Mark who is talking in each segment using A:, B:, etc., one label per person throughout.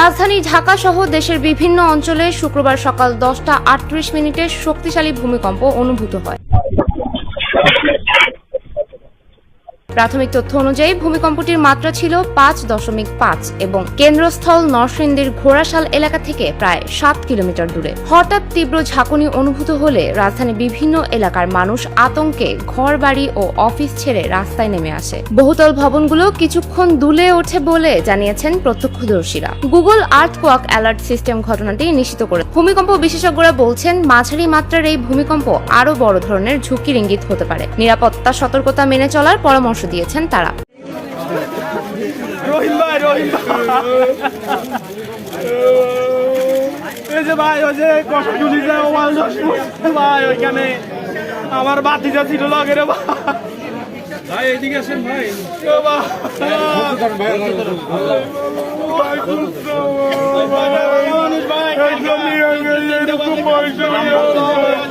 A: রাজধানী ঢাকা সহ দেশের বিভিন্ন অঞ্চলে শুক্রবার সকাল দশটা আটত্রিশ মিনিটে শক্তিশালী ভূমিকম্প অনুভূত হয়। প্রাথমিক তথ্য অনুযায়ী ভূমিকম্পটির মাত্রা ছিল পাঁচ দশমিক পাঁচ এবং কেন্দ্রস্থল নরসিংদীর ঘোড়াশাল এলাকা থেকে প্রায় সাত কিলোমিটার দূরে। হঠাৎ তীব্র ঝাঁকুনি অনুভূত হলে রাজধানীর বিভিন্ন এলাকার মানুষ আতঙ্কে ঘরবাড়ি ও অফিস ছেড়ে রাস্তায় নেমে আসে। বহুতল ভবনগুলো কিছুক্ষণ দুলে ওঠে বলে জানিয়েছেন প্রত্যক্ষদর্শীরা। Google Earth quake alert system ঘটনাটি নিশ্চিত করে ভূমিকম্প বিশেষজ্ঞরা বলছেন, মাঝারি মাত্রার এই ভূমিকম্প আরও বড় ধরনের ঝুঁকির ইঙ্গিত হতে পারে। নিরাপত্তা সতর্কতা মেনে চলার পরামর্শ দিয়েছেন তারা
B: রহিম ভাই রহিম এই যে ভাই ওই যে কষ্টগুলি যে ওয়াল ভাই ওইখানে আমার বাতিটা ছিল লগে রে ভাই ভাই এদিকে আসেন ভাই, মানুষ ভাই,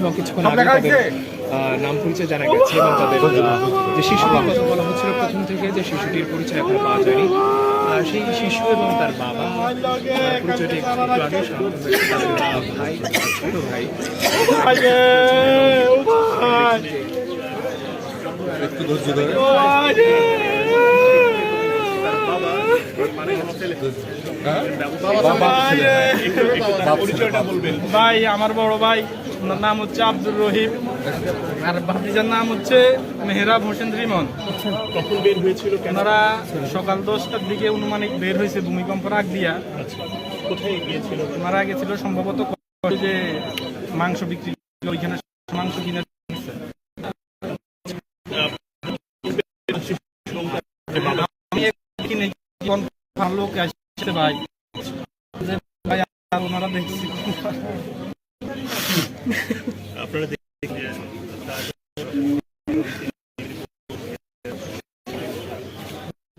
C: এবং কিছুক্ষণ আগে তাদের নাম পরিচয় জানা গেছে এবং তাদের যে শিশুটির কথা বলা হচ্ছিল প্রথম থেকে যে শিশুটির পরিচয় এখনও পাওয়া যায়নি। সেই শিশু এবং তার বাবা পরিচয়টি একটু একটু আগে ভাই ছোট ভাই।
B: ভাই রে, ও ভাই আমার বড় ভাই ওনার নাম হচ্ছে আব্দুর রহিম। আর ভাতিজার নাম হচ্ছে মেহরাব হোসেন রিমন।
C: কখন বের হয়েছিল
B: ওনারা সকাল দশটার দিকে অনুমানিক বের হয়েছে ভূমিকম্প রাগ দিয়া।
C: কোথায় গিয়েছিল?
B: মারা গেছিল সম্ভবত যে মাংস বিক্রি ওইখানে মাংস কিনে লোক আসছে ভাই। ভাই ওনারা দেখছি।
C: আপনারা